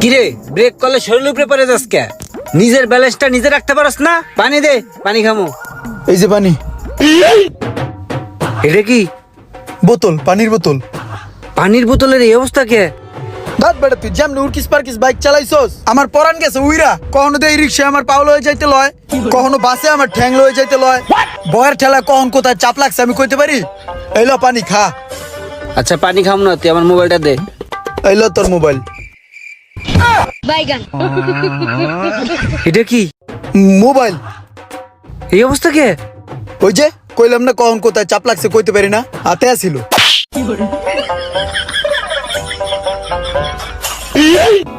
কিরে ব্রেক করলে শরীর উপরে পড়ে যাস কে? নিজের ব্যালেন্সটা নিজে রাখতে পারস না? পানি দে পানি খামো। এই যে পানি। এটা কি? বোতল পানির বোতল। পানির বোতলের এই অবস্থা কে? দাঁত বেড়া তুই যেমন উর্কিস পার্কিস বাইক চালাইছস আমার পরান গেছে উইরা। কখনো তো এই রিক্সা আমার পাউল হয়ে যাইতে লয় কখনো বাসে আমার ঠ্যাং লয়ে যাইতে লয়। বয়ের ঠেলা কখন কোথায় চাপ লাগছে আমি কইতে পারি? এই এইলো পানি খা। আচ্ছা পানি খাম না তুই আমার মোবাইলটা দে। এইলো তোর মোবাইল। বাইগান এটা কি? মোবাইল এই অবস্থা কে? ওই যে কইলাম না কখন কোথায় চাপ লাগছে কইতে পারি না। হাতে আসিল। জান